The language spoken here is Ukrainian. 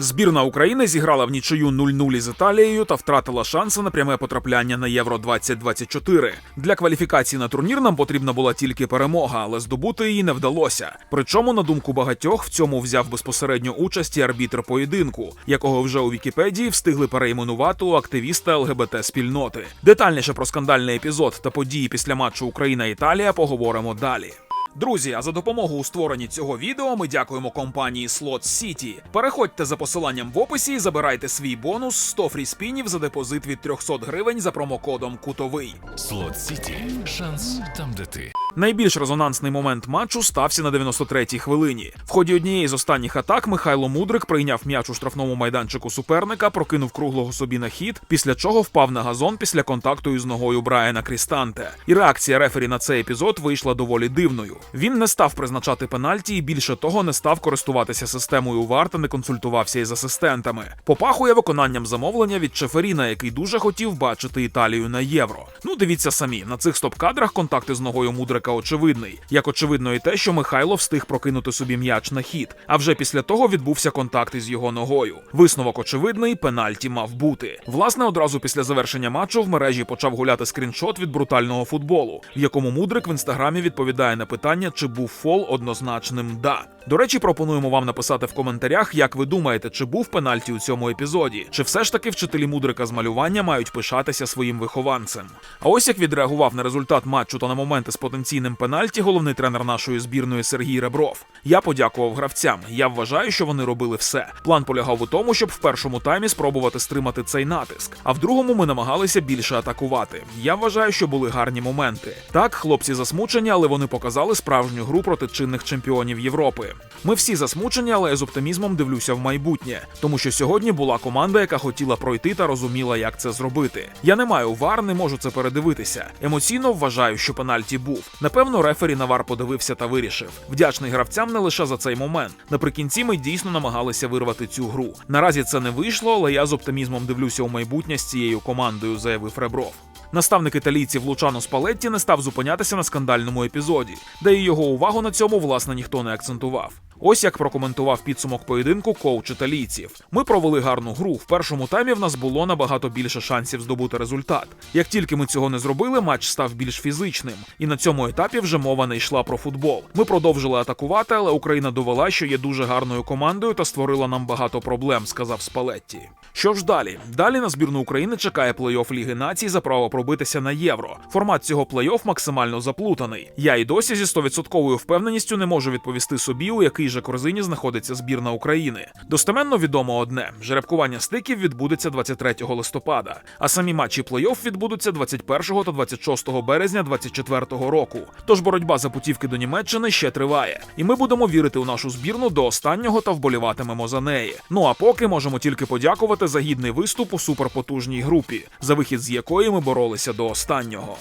Збірна України зіграла в нічию 0-0 із Італією та втратила шанси на пряме потрапляння на Євро 2024. Для кваліфікації на турнір нам потрібна була тільки перемога, але здобути її не вдалося. Причому, на думку багатьох, в цьому взяв безпосередньо участь і арбітр поєдинку, якого вже у Вікіпедії встигли перейменувати у активіста ЛГБТ спільноти. Детальніше про скандальний епізод та події після матчу Україна-Італія поговоримо далі. Друзі, а за допомогу у створенні цього відео ми дякуємо компанії Slot City. Переходьте за посиланням в описі і забирайте свій бонус 100 фріспінів за депозит від 300 гривень за промокодом Кутовий. Слот Сіті. Шанс там, де ти. Найбільш резонансний момент матчу стався на 93-й хвилині. В ході однієї з останніх атак Михайло Мудрик прийняв м'яч у штрафному майданчику суперника, прокинув круглого собі на хід, після чого впав на газон після контакту із ногою Брайана Крістанте. І реакція рефері на цей епізод вийшла доволі дивною. Він не став призначати пенальті і більше того не став користуватися системою ВАР та не консультувався із асистентами. Попахує виконанням замовлення від Чеферіна, який дуже хотів бачити Італію на євро. Ну дивіться самі на цих стоп-кадрах контакти з ногою Мудрика очевидний. Як очевидно, і те, що Михайло встиг прокинути собі м'яч на хід. А вже після того відбувся контакт із його ногою. Висновок очевидний, пенальті мав бути. Власне, одразу після завершення матчу в мережі почав гуляти скріншот від брутального футболу, в якому Мудрик в інстаграмі відповідає на питання, чи був фол однозначним да. До речі, пропонуємо вам написати в коментарях, як ви думаєте, чи був пенальті у цьому епізоді, чи все ж таки вчителі мудрика з малювання мають пишатися своїм вихованцем. А ось як відреагував на результат матчу та на моменти з потенційним пенальті головний тренер нашої збірної Сергій Ребров. Я подякував гравцям. Я вважаю, що вони робили все. План полягав у тому, щоб в першому таймі спробувати стримати цей натиск. А в другому ми намагалися більше атакувати. Я вважаю, що були гарні моменти. Так, хлопці засмучені, але вони показали справжню гру проти чинних чемпіонів Європи. Ми всі засмучені, але я з оптимізмом дивлюся в майбутнє, тому що сьогодні була команда, яка хотіла пройти та розуміла, як це зробити. Я не маю вар, не можу це передивитися. Емоційно вважаю, що пенальті був. Напевно, рефері Навар подивився та вирішив. Вдячний гравцям не лише за цей момент. Наприкінці ми дійсно намагалися вирвати цю гру. Наразі це не вийшло, але я з оптимізмом дивлюся у майбутнє з цією командою, заявив Ребров. Наставник італійців Лучано Спалетті не став зупинятися на скандальному епізоді, де і його увагу на цьому власне ніхто не акцентував. Ось як прокоментував підсумок поєдинку коуч італійців. Ми провели гарну гру. В першому таймі в нас було набагато більше шансів здобути результат. Як тільки ми цього не зробили, матч став більш фізичним. І на цьому етапі вже мова не йшла про футбол. Ми продовжили атакувати, але Україна довела, що є дуже гарною командою та створила нам багато проблем, сказав Спалетті. Що ж далі? Далі на збірну України чекає плей-офф Ліги націй за право пробитися на євро. Формат цього плей-офф максимально заплутаний. Я і досі зі стовідсотковою впевненістю не можу відповісти собі, у який же корзині знаходиться збірна України. Достеменно відомо одне: жеребкування стиків відбудеться 23 листопада, а самі матчі плей-офф відбудуться 21 та 26 березня 2024 року. Тож боротьба за путівки до Німеччини ще триває, і ми будемо вірити у нашу збірну до останнього та вболіватимемо за неї. Ну а поки можемо тільки подякувати за гідний виступ у суперпотужній групі, за вихід з якої ми боролися до останнього.